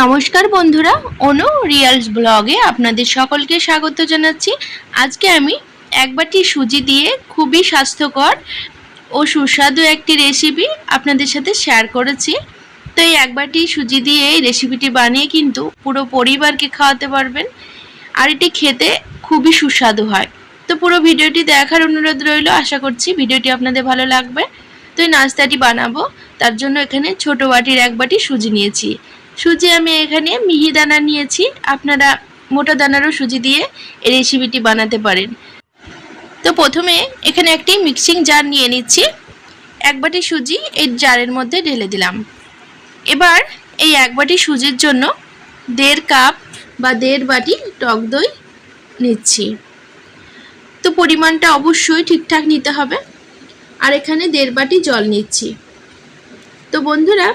নমস্কার বন্ধুরা, অনু রিয়ালস ব্লগে আপনাদের সকলকে স্বাগত জানাচ্ছি। আজকে আমি এক বাটি সুজি দিয়ে খুবই স্বাস্থ্যকর ও সুস্বাদু একটি রেসিপি আপনাদের সাথে শেয়ার করেছি। তো এই এক বাটি সুজি দিয়ে এই রেসিপিটি বানিয়ে কিন্তু পুরো পরিবারকে খাওয়াতে পারবেন আর এটি খেতে খুবই সুস্বাদু হয়। তো পুরো ভিডিওটি দেখার অনুরোধ রইল, আশা করছি ভিডিওটি আপনাদের ভালো লাগবে। তো এই নাস্তাটি বানাবো, তার জন্য এখানে ছোট বাটির এক বাটি সুজি নিয়েছি। সুজি আমি এখানে মিহি দানা নিয়েছি। আপনারা মোটা দানারও সুজি দিয়ে এই রেসিপিটি বানাতে পারেন। তো প্রথমে এখানে একটি মিক্সিং জার নিয়ে নিচ্ছি। এক বাটি সুজি এই জারের মধ্যে ঢেলে দিলাম। এবার এই এক বাটি সুজির জন্য দেড় কাপ বা দেড় বাটি টক দই নিচ্ছি। তো পরিমাণটা অবশ্যই ঠিকঠাক নিতে হবে। আর এখানে দেড় বাটি জল নিচ্ছি। তো বন্ধুরা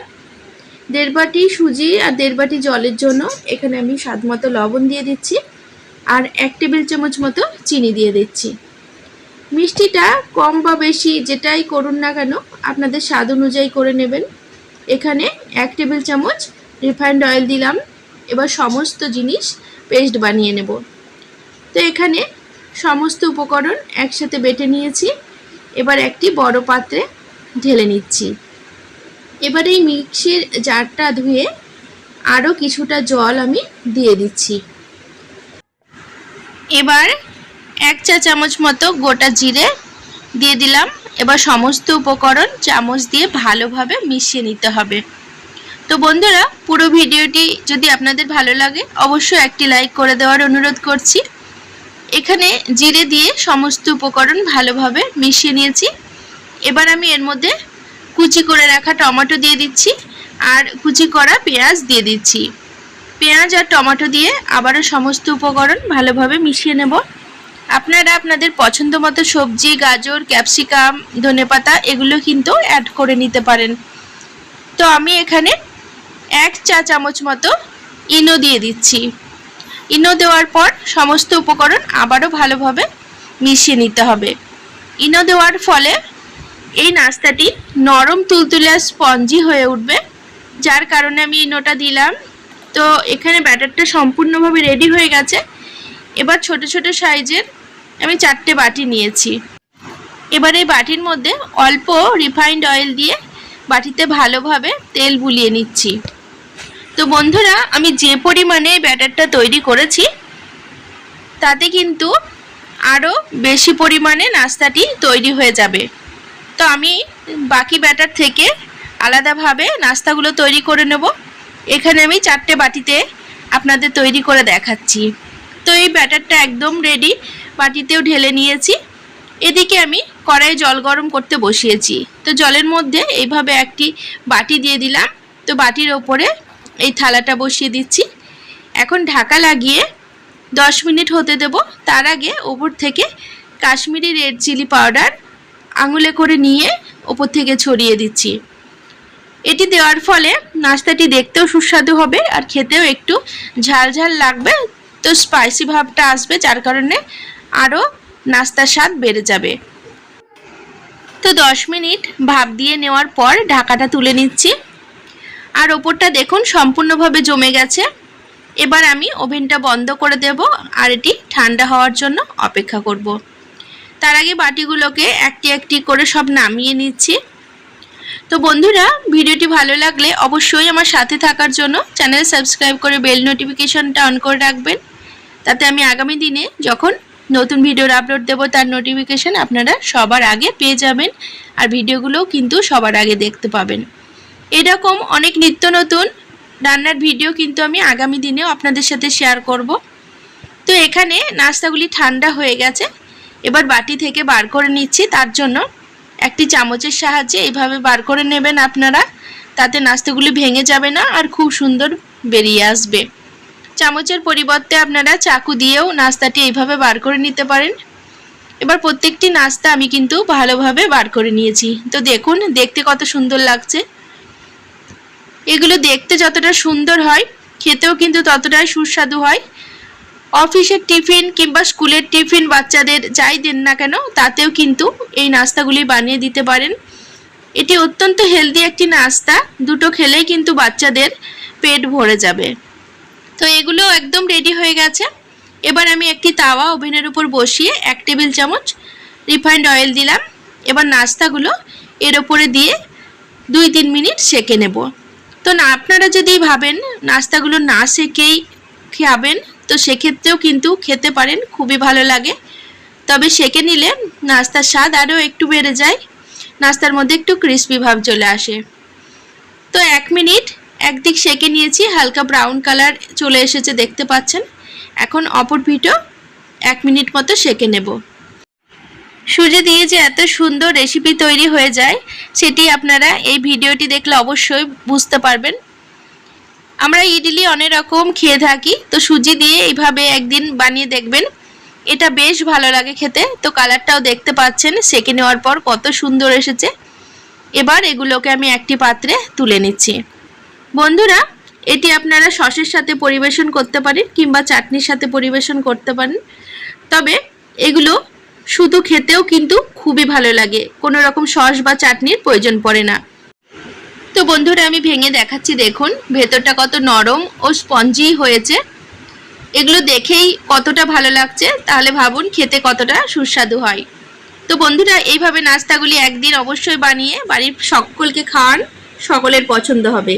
দেড় বাটি সুজি আর দেড় বাটি জলের জন্য এখানে আমি স্বাদ মতো লবণ দিয়ে দিচ্ছি আর এক টেবিল চামচ মতো চিনি দিয়ে দিচ্ছি। মিষ্টিটা কম বা বেশি যেটাই করুন না কেন, আপনাদের স্বাদ অনুযায়ী করে নেবেন। এখানে এক টেবিল চামচ রিফাইন্ড অয়েল দিলাম, এবার সমস্ত জিনিস পেস্ট বানিয়ে নেব। তো এখানে সমস্ত উপকরণ একসাথে বেটে নিয়েছি, এবার একটি বড় পাত্রে ঢেলে নিচ্ছি। এবার এই মিক্সির জারটা ধুয়ে আরও কিছুটা জল আমি দিয়ে দিচ্ছি। এবার এক চা চামচ মতো গোটা জিরে দিয়ে দিলাম। এবার সমস্ত উপকরণ চামচ দিয়ে ভালোভাবে মিশিয়ে নিতে হবে। তো বন্ধুরা, পুরো ভিডিওটি যদি আপনাদের ভালো লাগে, অবশ্যই একটি লাইক করে দেওয়ার অনুরোধ করছি। এখানে জিরে দিয়ে সমস্ত উপকরণ ভালোভাবে মিশিয়ে নিয়েছি। এবার আমি এর মধ্যে কুচি করে রাখা টমেটো দিয়ে দিচ্ছি আর কুচি করা পেঁয়াজ দিয়ে দিচ্ছি। পেঁয়াজ আর টমেটো দিয়ে আবারও সমস্ত উপকরণ ভালোভাবে মিশিয়ে নেব। আপনারা আপনাদের পছন্দ মতো সবজি, গাজর, ক্যাপসিকাম, ধনেপাতা এগুলো কিন্তু অ্যাড করে নিতে পারেন। তো আমি এখানে এক চা চামচ মতো ইনো দিয়ে দিচ্ছি। ইনো দেওয়ার পর সমস্ত উপকরণ আবারও ভালোভাবে মিশিয়ে নিতে হবে। ইনো দেওয়ার ফলে এই নাস্তাটি নরম তুলতুলে স্পঞ্জি হয়ে উঠবে, যার কারণে আমি ইনোটা দিলাম। তো এখানে ব্যাটারটা সম্পূর্ণভাবে রেডি হয়ে গেছে। এবার ছোট ছোট সাইজের আমি চারটে বাটি নিয়েছি। এবার এই বাটির মধ্যে অল্প রিফাইন্ড অয়েল দিয়ে বাটিতে ভালোভাবে তেল বুলিয়ে নিচ্ছি। তো বন্ধুরা, আমি যে পরিমাণে ব্যাটারটা তৈরি করেছি, তাতে কিন্তু আরও বেশি পরিমাণে নাস্তাটি তৈরি হয়ে যাবে। তো আমি বাকি ব্যাটার থেকে আলাদাভাবে নাস্তাগুলো তৈরি করে নেব। এখানে আমি চারটে বাটিতে আপনাদের তৈরি করে দেখাচ্ছি। তো এই ব্যাটারটা একদম রেডি বাটিতেও ঢেলে নিয়েছি। এদিকে আমি কড়াই জল গরম করতে বসিয়েছি। তো জলের মধ্যে এইভাবে একটি বাটি দিয়ে দিলাম। তো বাটির ওপরে এই থালাটা বসিয়ে দিচ্ছি। এখন ঢাকা লাগিয়ে দশ মিনিট হতে দেব। তার আগে ওপর থেকে কাশ্মীরি রেড চিলি পাউডার আঙুলে করে নিয়ে ওপর থেকে ছড়িয়ে দিচ্ছি। এটি দেওয়ার ফলে নাস্তাটি দেখতেও সুস্বাদু হবে আর খেতেও একটু ঝাল ঝাল লাগবে। তো স্পাইসি ভাবটা আসবে, যার কারণে আরও নাস্তার স্বাদ বেড়ে যাবে। তো দশ মিনিট ভাপ দিয়ে নেওয়ার পর ঢাকাটা তুলে নিচ্ছি। আর ওপরটা দেখুন সম্পূর্ণভাবে জমে গেছে। এবার আমি ওভেনটা বন্ধ করে দেব আর এটি ঠান্ডা হওয়ার জন্য অপেক্ষা করব। তার আগে বাটিগুলোকে একটি একটি করে সব নামিয়ে নিচ্ছি। তো বন্ধুরা, ভিডিওটি ভালো লাগলে অবশ্যই আমার সাথে থাকার জন্য চ্যানেল সাবস্ক্রাইব করে বেল নোটিফিকেশনটা অন করে রাখবেন। তাতে আমি আগামী দিনে যখন নতুন ভিডিওর আপলোড দেবো, তার নোটিফিকেশান আপনারা সবার আগে পেয়ে যাবেন আর ভিডিওগুলোও কিন্তু সবার আগে দেখতে পাবেন। এরকম অনেক নিত্য নতুন রান্নার ভিডিও কিন্তু আমি আগামী দিনেও আপনাদের সাথে শেয়ার করব। তো এখানে নাস্তাগুলি ঠান্ডা হয়ে গেছে। এবার বাটি থেকে বার করে নিচ্ছি, তার জন্য একটি চামচের সাহায্যে এইভাবে বার করে নেবেন আপনারা, তাতে নাস্তাগুলি ভেঙে যাবে না আর খুব সুন্দর বেরিয়ে আসবে। চামচের পরিবর্তে আপনারা চাকু দিয়েও নাস্তাটি এইভাবে বার করে নিতে পারেন। এবার প্রত্যেকটি নাস্তা আমি কিন্তু ভালোভাবে বার করে নিয়েছি। তো দেখুন, দেখতে কত সুন্দর লাগছে। এগুলো দেখতে যতটা সুন্দর হয়, খেতেও কিন্তু ততটাই সুস্বাদু হয়। অফিসের টিফিন কিংবা স্কুলের টিফিন বাচ্চাদের যাই দেন না কেন, তাতেও কিন্তু এই নাস্তাগুলি বানিয়ে দিতে পারেন। এটি অত্যন্ত হেলদি একটি নাস্তা, দুটো খেলেই কিন্তু বাচ্চাদের পেট ভরে যাবে। তো এগুলো একদম রেডি হয়ে গেছে। এবার আমি একটি তাওয়া ওভেনের উপর বসিয়ে এক টেবিল চামচ রিফাইন্ড অয়েল দিলাম। এবার নাস্তাগুলো এর ওপরে দিয়ে দুই তিন মিনিট সেকে নেব। তো না, আপনারা যদি ভাবেন নাস্তাগুলো না সেকেই খাবেন তো সেক্ষেত্রেও কিন্তু খেতে পারেন, খুবই ভালো লাগে। তবে সেকে নিলে নাস্তার স্বাদ আরও একটু বেড়ে যায়, নাস্তার মধ্যে একটু ক্রিস্পি ভাব চলে আসে। তো এক মিনিট একদিক সেকে নিয়েছি, হালকা ব্রাউন কালার চলে এসেছে দেখতে পাচ্ছেন। এখন অপর পিঠও এক মিনিট মতো সেকে নেব। সুজি দিয়ে যে এত সুন্দর রেসিপি তৈরি হয়ে যায়, সেটি আপনারা এই ভিডিওটি দেখলে অবশ্যই বুঝতে পারবেন। আমরা ইডলি অনেক রকম খেয়ে থাকি। তো সুজি দিয়ে এইভাবে একদিন বানিয়ে দেখবেন। এটা বেশ ভালো লাগে খেতে। তো কালারটাও দেখতে পাচ্ছেন, সেকে নেওয়ার পর কত সুন্দর এসেছে। এবার এগুলোকে আমি একটি পাত্রে তুলে নিচ্ছি। বন্ধুরা, এটি আপনারা সসের সাথে পরিবেশন করতে পারেন কিংবা চাটনির সাথে পরিবেশন করতে পারেন। তবে এগুলো শুধু খেতেও কিন্তু খুবই ভালো লাগে। কোনো রকম সস বা চাটনির প্রয়োজন পড়ে না। তো বন্ধুরা, আমি ভেঙে দেখাচ্ছি, দেখুন, ভেতরটা কত নরম ও স্পঞ্জি হয়েছে। এগুলো দেখেই কতটা ভালো লাগছে, তাহলে ভাবুন খেতে কতটা সুস্বাদু হয়। তো বন্ধুরা, এইভাবে নাস্তাগুলি একদিন অবশ্যই বানিয়ে বাড়ির সকলকে খাওয়ান, সকলের পছন্দ হবে।